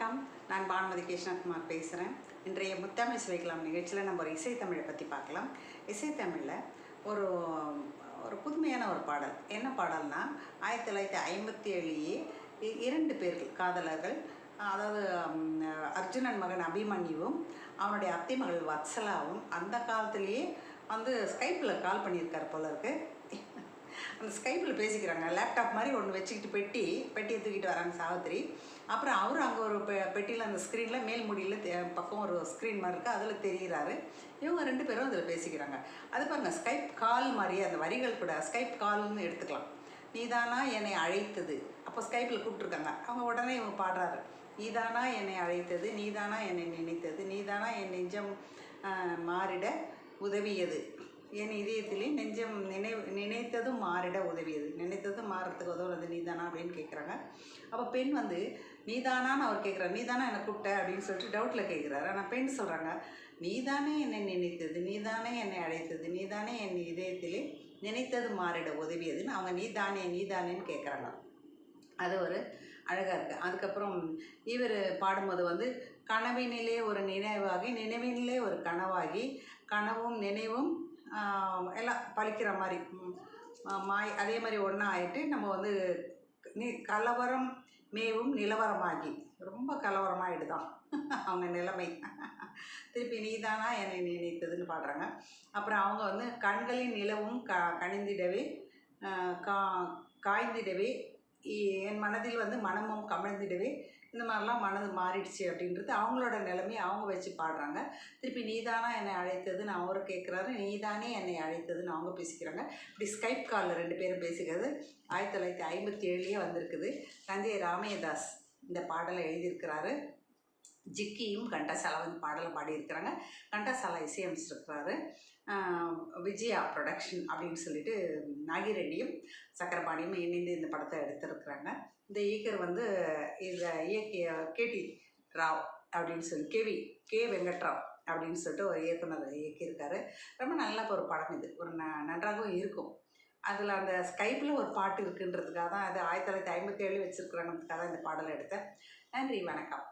வணக்கம். நான் பானுமதி கிருஷ்ணகுமார் பேசுகிறேன் இன்றைய முத்தமிழ் சுவைக்கலாம் நிகழ்ச்சியில் நம்ம ஒரு இசைத்தமிழை பற்றி பார்க்கலாம். இசைத்தமிழில் ஒரு ஒரு புதுமையான ஒரு பாடல். என்ன பாடல்னா ஆயிரத்தி தொள்ளாயிரத்தி ஐம்பத்தி ஏழுலேயே இரண்டு பேர்கள் காதலர்கள் அதாவது அர்ஜுனன் மகன் அபிமன்யுவும் அவனுடைய அத்தை மகள் வத்சலாவும் அந்த காலத்திலேயே வந்து ஸ்கைப்பில் கால் பண்ணியிருக்கார் போல இருக்குது அந்த ஸ்கைப்பில் பேசிக்கிறாங்க. லேப்டாப் மாதிரி ஒன்று வச்சுக்கிட்டு பெட்டி பெட்டியை தூக்கிட்டு வராங்க சாவித்திரி. அப்புறம் அவரும் அங்கே ஒரு பெ பெட்டியில் அந்த ஸ்க்ரீனில் மேல் முடியில் பக்கம் ஒரு ஸ்க்ரீன் மாதிரி இருக்குது அதில் தெரிகிறாரு இவங்க ரெண்டு பேரும் அதில் பேசிக்கிறாங்க. அது பாருங்கள் ஸ்கைப் கால் மாதிரியே அந்த வரிகள் கூட ஸ்கைப் கால்னு எடுத்துக்கலாம். நீதானா என்னை அழைத்தது? அப்போ ஸ்கைப்பில் கூப்பிட்ருக்காங்க அவங்க உடனே இவங்க பாடுறாரு. நீதானா என்னை அழைத்தது? நீதானா என்னை நினைத்தது? நீதானா என் நெஞ்சம் மாறிட உதவியது? என் இதயத்திலே நெஞ்சம் நினை நினைத்ததும் மாறிட உதவியது. நினைத்ததும் மாறத்துக்கு உதவுனது நீதானா அப்படின்னு கேட்குறாங்க அப்போ பெண் வந்து நீதானான்னு அவர் கேட்குறாரு நீதானா என்னை கூப்பிட்ட? அப்படின்னு சொல்லிட்டு டவுட்டில் கேட்குறாரு ஆனால் பெண் சொல்கிறாங்க நீதானே என்னை நினைத்தது. நீதானே என்னை அழைத்தது. நீதானே என் இதயத்திலே நினைத்தது மாறிட உதவியதுன்னு அவங்க நீதானே நீதானேன்னு கேட்குறாங்க அது ஒரு அழகாக இருக்குது அதுக்கப்புறம் இவர் பாடும்போது வந்து கனவினிலே ஒரு நினைவாகி நினைவினிலே ஒரு கனவாகி கனவும் நினைவும் எல்லாம் பழிக்கிற மாதிரி மாய் அதே மாதிரி ஒன்றா ஆகிட்டு நம்ம வந்து நீ கலவரம் மேவும் நிலவரமாகி ரொம்ப கலவரமாயிடுதான் அவங்க நிலைமை. திருப்பி நீதானா என்னை நினைத்ததுன்னு பாடுறாங்க. அப்புறம் அவங்க வந்து கண்களின் நிலவும் க கணிந்திடவே கா காய்ந்திடவே என் மனதில் வந்து மனமும் கமிழ்ந்திடவே இந்த மாதிரிலாம் மனது மாறிடுச்சு அப்படின்றது அவங்களோட நிலைமையை அவங்க வச்சு பாடுறாங்க. திருப்பி நீதானா என்னை அழைத்ததுன்னு அவரும் கேட்குறாரு. நீதானே என்னை அழைத்ததுன்னு அவங்க பேசிக்கிறாங்க. இப்படி ஸ்கைப் காலில் ரெண்டு பேரும் பேசிக்கிறது ஆயிரத்தி தொள்ளாயிரத்தி ஐம்பத்தி ஏழுலேயே வந்திருக்குது. தஞ்சை ராமயதாஸ் இந்த பாடலை எழுதியிருக்கிறாரு. ஜிக்கியும் கண்டசாலா வந்து பாடலை பாடியிருக்கிறாங்க. கண்டசாலா இசையமைச்சிருக்கிறாரு விஜயா ப்ரொடக்ஷன் அப்படின்னு சொல்லிட்டு நாகிரெட்டியும் சக்கரபாணியும் இணைந்து இந்த படத்தை எடுத்திருக்கிறாங்க. இந்த இயக்கர் வந்து இதை இயக்கிய கேடி ராவ் அப்படின்னு சொல்லி கேவி கே வெங்கட்ராவ் அப்படின்னு சொல்லிட்டு ஒரு இயக்குனர் இயக்கியிருக்காரு. ரொம்ப நல்ல ஒரு படம் இது. ஒரு ந நன்றாகவும் இருக்கும். அதில் அந்த ஸ்கைப்பில் ஒரு பாட்டு இருக்குன்றதுக்காக தான் அது ஆயிரத்தி தொள்ளாயிரத்தி ஐம்பத்தி ஏழு வச்சுருக்குறாங்கிறதுக்காக தான் இந்த பாடலை எடுத்தேன். நன்றி வணக்கம்.